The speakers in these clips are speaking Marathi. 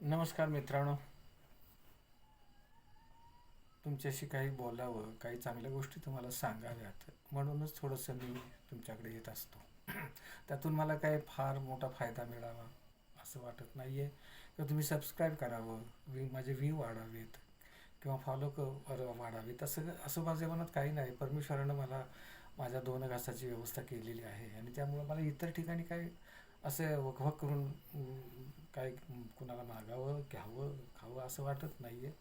नमस्कार मित्रांनो. तुमच्याशी काही बोलावं काही चांगल्या गोष्टी तुम्हाला सांगाव्यात म्हणूनच थोडंसं मी तुमच्याकडे येत असतो. त्यातून मला काही फार मोठा फायदा मिळावा असं वाटत नाही आहे किंवा तुम्ही सबस्क्राईब करावं वी माझे व्ह्यू वाढावेत किंवा फॉलो क वाढावेत असं असं माझ्या मनात काही नाही. परमेश्वरानं मला माझ्या दोन घासाची व्यवस्था केलेली आहे. आणि त्यामुळं मला इतर ठिकाणी काही असं वकवक करून काय कुणाला मागावं घ्यावं खावं असं वाटत नाही आहे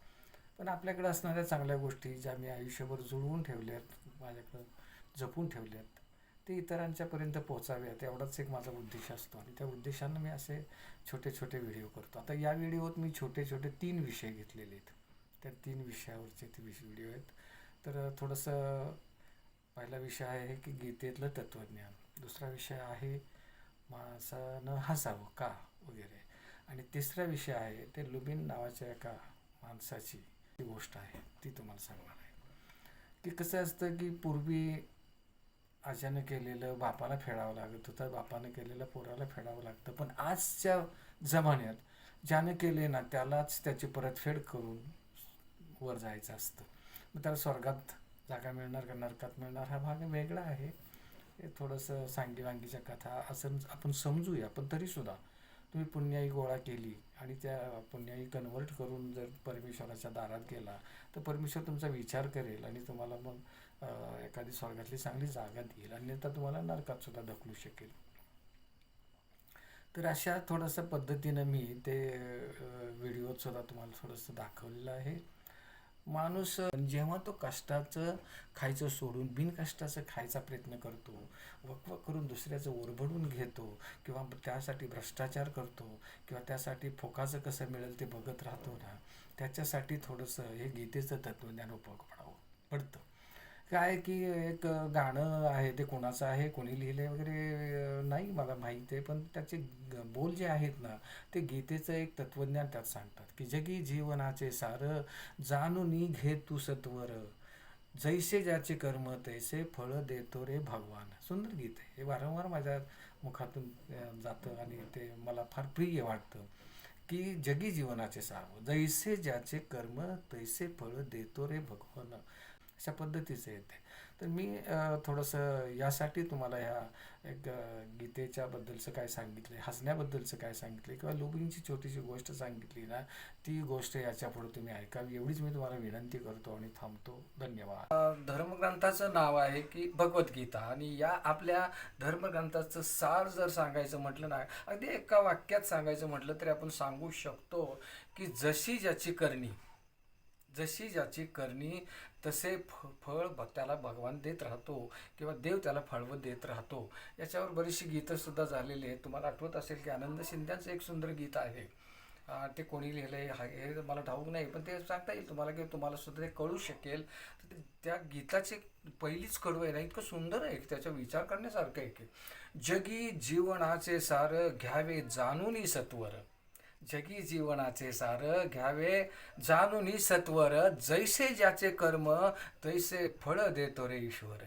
पण आपल्याकडे असणाऱ्या चांगल्या गोष्टी ज्या मी आयुष्यभर जुळवून ठेवल्यात माझ्याकडं जपून ठेवल्यात ते इतरांच्यापर्यंत पोहोचाव्यात एवढाच एक माझा उद्देश असतो. आणि त्या उद्देशानं मी असे छोटे छोटे व्हिडिओ करतो. आता या व्हिडिओत मी छोटे छोटे तीन विषय घेतलेले आहेत. त्या तीन विषयावरचे ते विष व्हिडिओ आहेत. तर थोडंसं पहिला विषय आहे की गीतेतलं तत्त्वज्ञान दुसरा विषय आहे माणसानं हसावं का? वगैरे. आणि तिसरा विषय आहे ते लुबिन नावाच्या एका माणसाची ती गोष्ट आहे ती तुम्हाला सांगणार आहे. की कसं असतं की पूर्वी आज्यानं केलेलं बापाला फेडावं लागत होतं बापानं केलेलं पोराला फेडावं लागतं. पण आजच्या जमान्यात ज्यानं केले ना त्यालाच त्याची परतफेड करून वर जायचं असतं. मग त्याला स्वर्गात जागा मिळणार का नरकात मिळणार हा भाग वेगळा आहे. हे थोडंसं सांगी वांगीच्या कथा असं आपण समजूया पण तरीसुद्धा तुम्ही पुण्याई गोळा केली आणि त्या पुण्याई कन्वर्ट करून जर परमेश्वराच्या दारात गेला तर परमेश्वर तुमचा विचार करेल आणि तुम्हाला मग एखादी स्वर्गातली चांगली जागा देईल. अन्यथा तुम्हाला नरकात सुद्धा ढकलू शकेल. तर अशा थोड्याशा पद्धतीनं मी ते व्हिडिओत सुद्धा तुम्हाला थोडंसं दाखवलेलं आहे. माणूस जेव्हा तो कष्टाचं खायचं सोडून बिनकष्टाचं खायचा प्रयत्न करतो वकवक करून दुसऱ्याचं ओरबडून घेतो किंवा त्यासाठी भ्रष्टाचार करतो किंवा त्यासाठी फोकाचं कसं मिळेल ते बघत राहतो ना त्याच्यासाठी थोडंसं हे गीतेचं तत्त्वज्ञान उपयोग पडावं पडतं. काय की एक गाणं आहे ते कोणाचं आहे कोणी लिहिले वगैरे नाही मला माहीत आहे. पण त्याचे ग- बोल जे आहेत ना ते गीतेचं एक तत्त्वज्ञान त्यात सांगतात की जगी जीवनाचे सार जाणूनी घे तू सत्वर. जैसे ज्याचे कर्म तैसे फळ देतो रे भगवान. सुंदर गीत आहे. हे वारंवार माझ्या मुखातून जातं आणि ते मला फार प्रिय वाटतं की जगी जीवनाचे सार. जैसे ज्याचे कर्म तैसे फळ देतो रे भगवान. अशा पद्धतीचं येते तर मी थोडंसं यासाठी तुम्हाला ह्या एक गीतेच्या बद्दलचं काय सांगितलं हसण्याबद्दलचं काय सांगितलं किंवा लोबिंगची छोटीशी गोष्ट सांगितली ना ती गोष्ट याच्यापुढे तुम्ही ऐकावी एवढीच मी तुम्हाला विनंती करतो आणि थांबतो. धन्यवाद. धर्मग्रंथाचं नाव आहे की भगवद्गीता आणि या आपल्या धर्मग्रंथाचं सार जर सांगायचं म्हटलं ना अगदी एका वाक्यात सांगायचं म्हटलं तरी आपण सांगू शकतो की जशी ज्याची करणी जशी ज्याची करणी तसे फ फळ भ- त्याला भगवान देत राहतो किंवा देव त्याला फळवत देत राहतो. याच्यावर बरीचशी गीतंसुद्धा झालेली आहेत. तुम्हाला आठवत असेल की आनंद शिंद्यांचं एक सुंदर गीत आहे. ते कोणी लिहिलं आहे हे मला ठाऊक नाही पण ते सांगता येईल तुम्हाला की तुम्हाला सुद्धा ते कळू शकेल. तर ते- त्या गीताचे पहिलीच कडू आहे ना इतकं सुंदर आहे की त्याचा विचार करण्यासारखं आहे की जगी जीवनाचे सार घ्यावे जाणून सत्वर. जगी जीवनाचे सार घ्यावे. जाणून सत्वर जैसे ज्याचे कर्म तैसे फळ देतो रे ईश्वर.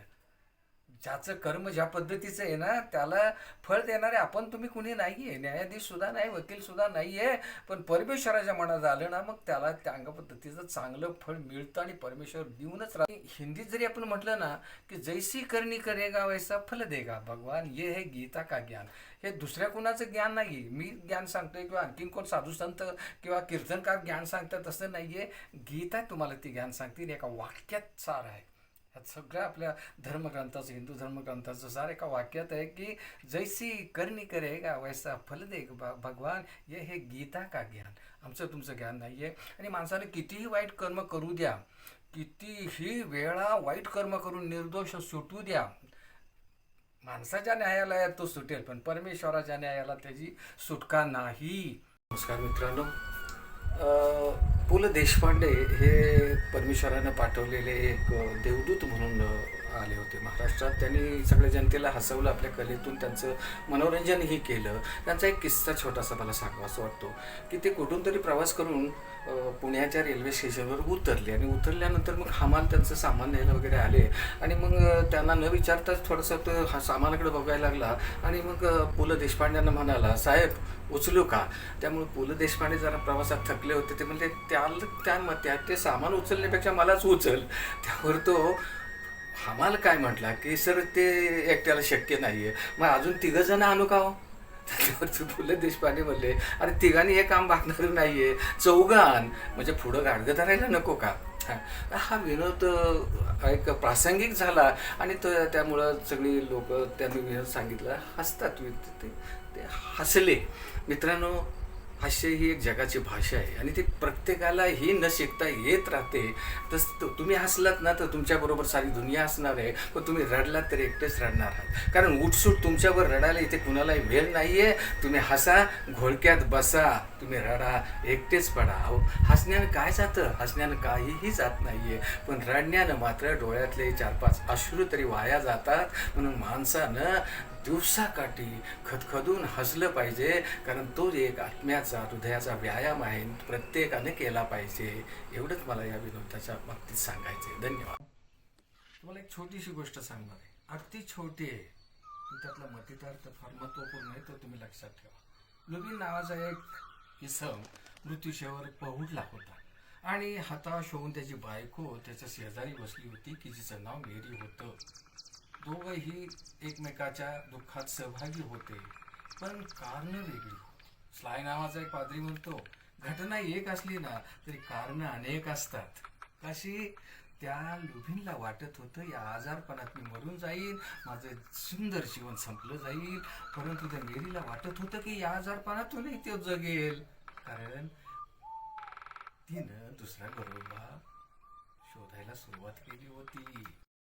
ज्याचं कर्म ज्या पद्धतीचं आहे ना त्याला फळ देणारे आपण तुम्ही कुणी नाही आहे न्यायाधीश सुद्धा नाही वकील सुद्धा नाही आहे पण परमेश्वराच्या मनात आलं ना मग त्याला त्या पद्धतीचं चांगलं फळ मिळतं आणि परमेश्वर देऊनच राहते. हिंदीत जरी आपण म्हटलं ना की जैसी करणी करेगा वैसा फल देगा. भगवान ये हे गीता का ज्ञान. हे दुसऱ्या कुणाचं ज्ञान नाही मी ज्ञान सांगतोय किंवा आणखीन कोण साधू संत किंवा कीर्तनकार ज्ञान सांगतात तसं नाहीये. गीता तुम्हाला ती ज्ञान सांगते एका वाक्यात सार आहे. सगळ्या आपल्या धर्मग्रंथाचं हिंदू धर्मग्रंथाचं सार एका वाक्यात आहे की जैसी करणी करेगा वैसा फल दे भगवान ये हे गीता का ज्ञान. आमचं तुमचं ज्ञान नाही आहे आणि माणसाने कितीही वाईट कर्म करू द्या कितीही वेळा वाईट कर्म करून निर्दोष सुटू द्या माणसाच्या न्यायालयात तो सुटेल पण परमेश्वराच्या न्यायाला त्याची सुटका नाही. नमस्कार मित्रांनो. पु ल देशपांडे हे परमेश्वरानं पाठवलेले एक देवदूत म्हणून आले होते महाराष्ट्रात. त्यांनी सगळ्या जनतेला हसवलं आपल्या कलेतून त्यांचं मनोरंजनही केलं. त्यांचा एक किस्सा छोटासा मला सांगावा असं वाटतो की ते कुठून तरी प्रवास करून पुण्याच्या रेल्वे स्टेशनवर उतरले. आणि उतरल्यानंतर मग हमाल त्यांचं सामान न्यायला वगैरे आले. आणि मग त्यांना न विचारताच थोडंसं तो हा सामानाकडे बघायला लागला. आणि मग पु ल देशपांड्यांना म्हणाला साहेब उचलू का? त्यामुळे पु ल देशपांडे जरा प्रवासात थकले होते. ते म्हणजे त्या त्या ते सामान उचलण्यापेक्षा मलाच उचल. त्यावर तो हमाल काय म्हटला की सर ते एकट्याला शक्य नाही आहे मग अजून तिघ जण आणू का हो? त्याच्यावरती पु ल देशपांडे म्हणले अरे तिघांनी हे काम भागणार नाहीये. चौघान. म्हणजे पुढं गाडगं धरायला नको का? हा. विनोद एक प्रासंगिक झाला आणि तो त्यामुळं सगळी लोक त्यांनी विनोद सांगितलं. हसतात ते ते हसले. मित्रांनो हास्य ही एक जगाची भाषा आहे आणि ती प्रत्येकाला ही न शिकता येत राहते. तस तुम्ही हसलात ना तर तुमच्याबरोबर सारी दुनिया हसणार आहे. पण तुम्ही रडलात तर एकटेच रडणार आहात. कारण उठसूट तुमच्यावर रडायला इथे कुणालाही वेळ नाही आहे तुम्ही हसा घोळक्यात बसा. तुम्ही रडा एकटेच पडा. अहो हसण्यानं काय जातं? हसण्यानं काहीही जात नाही आहे पण रडण्यानं मात्र डोळ्यातले चार पाच अश्रू तरी वाया जातात. म्हणून माणसानं दिवसाकाठी खदखदून हसलं पाहिजे कारण तो एक आत्म्याचा हृदयाचा व्यायाम आहे प्रत्येकाने केला पाहिजे. एवढंच मला या विनोदाच्या बाबतीत सांगायचं आहे धन्यवाद. तुम्हाला एक छोटीशी गोष्ट सांगणार आहे. अगदी छोटी आहे. त्यातला मतितार्थ फार महत्त्वपूर्ण आहे तो तुम्ही लक्षात ठेवा. लुबीन नावाचा एक इसम मृत्यूशेवर पहुडला होता. आणि हाताश होऊन त्याची बायको त्याच्या शेजारी बसली होती की जिचं नाव मेरी होतं. दोघंही एकमेकाच्या दुःखात सहभागी होते पण कारणं वेगळी स्लाय नावाचा एक पादरी म्हणतो घटना एक असली ना तरी कारणं अनेक असतात. कशी? त्या लुभिनला वाटत होतं या आजारपणात मी मरून जाईल माझं सुंदर जीवन संपलं जाईल. परंतु त्या मेरीला वाटत होतं की या आजारपणातूनही ते जगेल. कारण तिनं दुसरा गरोबा शोधायला सुरुवात केली होती.